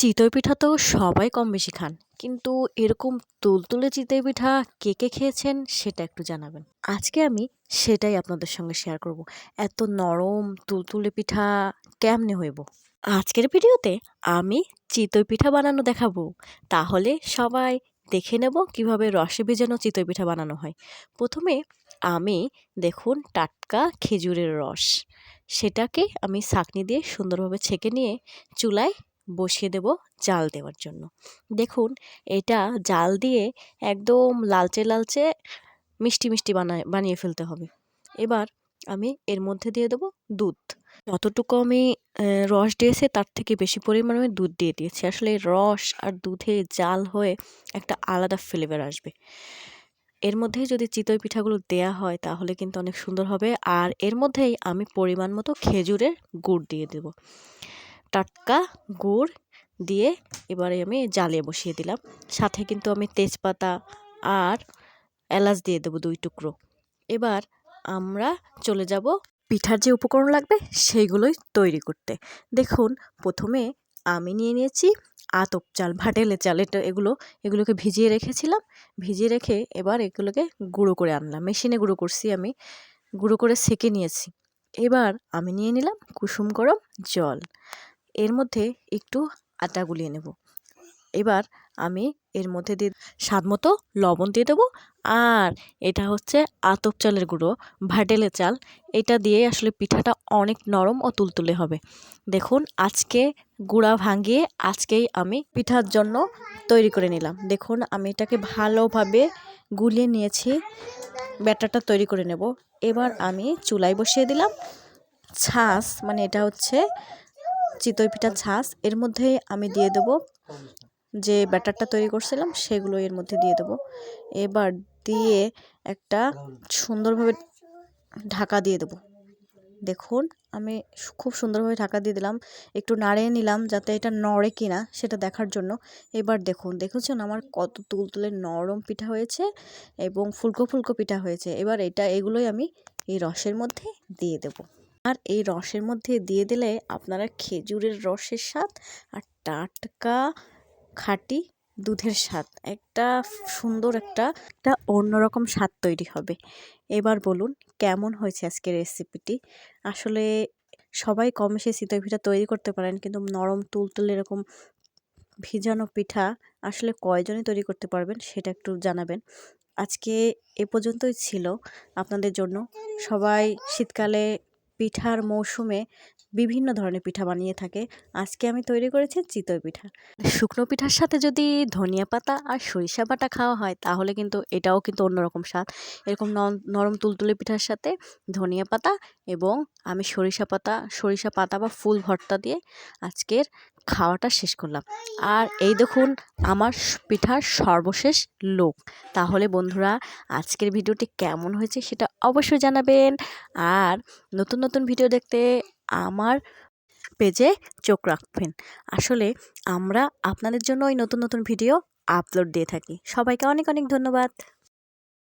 চিতই পিঠা তো সবাই কম বেশি খান, কিন্তু এরকম তুলতুলে চিতই পিঠা কে কে খেয়েছেন সেটা একটু জানাবেন। আজকে আমি সেটাই আপনাদের সঙ্গে শেয়ার করব। এত নরম তুলতুলে পিঠা কেমনে হইব? আজকের ভিডিওতে আমি চিতই পিঠা বানানো দেখাবো। তাহলে সবাই দেখে নেব কীভাবে রসে ভেজানো চিতই পিঠা বানানো হয়। প্রথমে আমি দেখুন টাটকা খেজুরের রস, সেটাকে আমি ছাঁকনি দিয়ে সুন্দরভাবে ছেঁকে নিয়ে চুলায় বসিয়ে দেব জাল দেওয়ার জন্য। দেখুন, এটা জাল দিয়ে একদম লালচে লালচে মিষ্টি মিষ্টি বানায়, বানিয়ে ফেলতে হবে। এবার আমি এর মধ্যে দিয়ে দেবো দুধ। যতটুকু আমি রস দিয়েছি তার থেকে বেশি পরিমাণে আমি দুধ দিয়ে দিয়েছি। আসলে রস আর দুধে জাল হয়ে একটা আলাদা ফ্লেভার আসবে। এর মধ্যেই যদি চিতই পিঠাগুলো দেয়া হয় তাহলে কিন্তু অনেক সুন্দর হবে। আর এর মধ্যেই আমি পরিমাণ মতো খেজুরের গুড় দিয়ে দেব। টাটকা গুড় দিয়ে এবারে আমি জালে বসিয়ে দিলাম। সাথে কিন্তু আমি তেজপাতা আর এলাচ দিয়ে দেবো দুই টুকরো। এবার আমরা চলে যাব পিঠার যে উপকরণ লাগবে সেইগুলোই তৈরি করতে। দেখুন, প্রথমে আমি নিয়ে নিয়েছি আতপ চাল ভাটেলে চাল এটা এগুলো, এগুলোকে ভিজিয়ে রেখেছিলাম। ভিজিয়ে রেখে এবার এগুলোকে গুঁড়ো করে আনলাম। মেশিনে গুঁড়ো করছি আমি। গুঁড়ো করে সেকে নিয়েছি। এবার আমি নিয়ে নিলাম কুসুম গরম জল। এর মধ্যে একটু আটা গুলিয়ে নেব। এবার আমি এর মধ্যে দিয়ে স্বাদ মতো লবণ দিয়ে দেবো আর এটা হচ্ছে আতপ চালের গুঁড়ো, ভাটেলে চাল। এটা দিয়ে আসলে পিঠাটা অনেক নরম ও তুলতুলে হবে। দেখুন, আজকে গুঁড়া ভাঙিয়ে আজকেই আমি পিঠার জন্য তৈরি করে নিলাম। দেখুন, আমি এটাকে ভালোভাবে গুলিয়ে নিয়েছি। ব্যাটারটা তৈরি করে নেব। এবার আমি চুলায় বসিয়ে দিলাম। ছাস মানে এটা হচ্ছে চিতই পিঠা ছাস এর মধ্যে আমি দিয়ে দেবো যে ব্যাটারটা তৈরি করছিলাম সেগুলো এর মধ্যে দিয়ে দেবো। এবার দিয়ে একটা সুন্দরভাবে ঢাকা দিয়ে দেবো। দেখুন, আমি খুব সুন্দরভাবে ঢাকা দিয়ে দিলাম। একটু নাড়িয়ে নিলাম যাতে এটা নড়ে কিনা সেটা দেখার জন্য। এবার দেখুন, দেখেছেন আমার কত তুলতুলে নরম পিঠা হয়েছে এবং ফুলকো ফুলকো পিঠা হয়েছে। এবার এটা, এগুলোই আমি এই রসের মধ্যে দিয়ে দেবো। আর এই রসের মধ্যে দিয়ে দিলে আপনারা খেজুরের রসের স্বাদ আর টাটকা খাঁটি দুধের স্বাদ। একটা সুন্দর একটা একটা অন্যরকম স্বাদ তৈরি হবে। এবার বলুন, কেমন হয়েছে আজকের রেসিপিটি আসলে সবাই কম বেশি চিতই পিঠা তৈরি করতে পারেন, কিন্তু নরম তুলতুল এরকম ভিজানো পিঠা আসলে কয়জনই তৈরি করতে পারবেন সেটা একটু জানাবেন। আজকে এ পর্যন্তই ছিল। আপনাদের জন্য সবাই শীতকালে পিঠার মৌসুমে বিভিন্ন ধরনের পিঠা বানিয়ে থাকে। আজকে আমি তৈরি করেছি চিতই পিঠা। শুকনো পিঠার সাথে যদি ধনিয়া পাতা আর সরিষা বাটা খাওয়া হয়, তাহলে কিন্তু এটাও কিন্তু অন্যরকম স্বাদ। এরকম নরম তুলতুলে পিঠার সাথে ধনিয়া পাতা এবং আমি সরিষা পাতা সরিষা পাতা বা ফুল ভর্তা দিয়ে আজকের খাওয়াটা শেষ করলাম। আর এই দেখুন আমার পিঠার সর্বশেষ লোক। তাহলে বন্ধুরা, আজকের ভিডিওটি কেমন হয়েছে সেটা অবশ্যই জানাবেন। আর নতুন নতুন ভিডিও দেখতে আমার পেজে চোখ রাখবেন। আসলে আমরা আপনাদের জন্য ওই নতুন নতুন ভিডিও আপলোড দিয়ে থাকি। সবাইকে অনেক অনেক ধন্যবাদ।